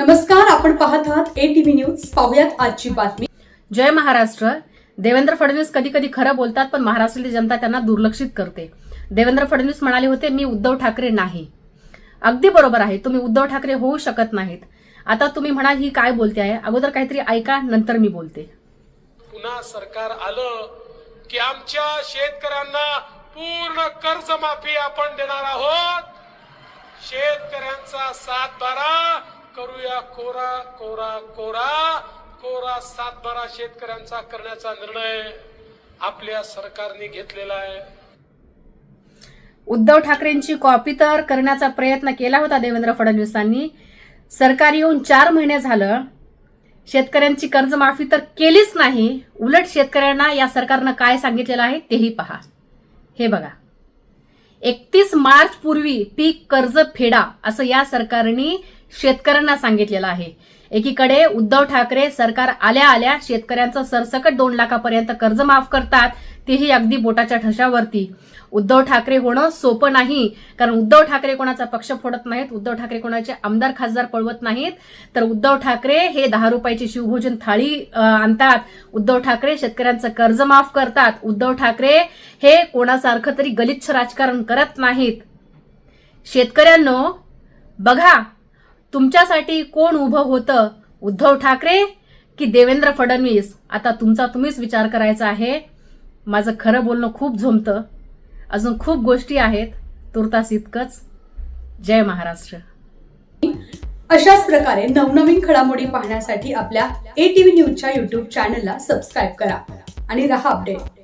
नमस्कार आपण पाहत आहात ए टीव्ही न्यूज पाहुयात आजची बातमी. जय महाराष्ट्र. देवेंद्र फडणवीस कधी कधी खरं बोलतात पण महाराष्ट्रातली जनता त्यांना दुर्लक्षित करते. देवेंद्र फडणवीस म्हणाले होते मी उद्धव ठाकरे नाही. अगदी बरोबर आहे तुम्ही उद्धव ठाकरे होऊ शकत नाहीत. आता तुम्ही म्हणाल ही काय बोलते आहे? अगोदर काहीतरी ऐका नंतर मी बोलते. पुन्हा सरकार आलं की आमच्या शेतकऱ्यांना पूर्ण कर्जमाफी आपण देणार आहोत. शेतकऱ्यांचा सातबारा करूया कोरा कोरा कोरा कोरा सातबारा शेतकऱ्यांचा करण्याचा निर्णय आपल्या सरकारने घेतलेला आहे. उद्धव ठाकरेंची कॉपी तर करण्याचा प्रयत्न केला होता देवेंद्र फडणवीसांनी. सरकार येऊन चार महिने झालं. शेतकऱ्यांची कर्जमाफी तर केलीच नाही. उलट शेतकऱ्यांना या सरकारनं काय सांगितलेलं आहे तेही पहा. हे बघा. एकतीस मार्च पूर्वी पीक कर्ज फेडा असं या सरकारने शेतकऱ्यांना सांगितलेलं आहे. एकीकडे उद्धव ठाकरे सरकार आल्या आल्या शेतकऱ्यांचं सरसकट दोन लाखापर्यंत कर्ज माफ करतात तेही अगदी बोटाच्या ठशावरती. उद्धव ठाकरे होणं सोपं नाही कारण उद्धव ठाकरे कोणाचा पक्ष फोडत नाहीत उद्धव ठाकरे कोणाचे आमदार खासदार पळवत नाहीत तर उद्धव ठाकरे हे दहा रुपयाची शिवभोजन थाळी आणतात. उद्धव ठाकरे शेतकऱ्यांचं कर्ज माफ करतात. उद्धव ठाकरे हे कोणासारखं तरी गलिच्छ राजकारण करत नाहीत. शेतकऱ्यांनो बघा तुमच्यासाठी कोण उभं होतं? उद्धव ठाकरे की देवेंद्र फडणवीस? आता तुमचा तुम्हीच विचार करायचा आहे. माझं खरं बोलणं खूप झोमतं अजून खूप गोष्टी आहेत. तुर्तास इतकंच. जय महाराष्ट्र. अशाच प्रकारे नवनवीन घडामोडी पाहण्यासाठी आपल्या ए टीव्ही न्यूजच्या युट्यूब चॅनलला सबस्क्राईब करा आणि रहा अपडेट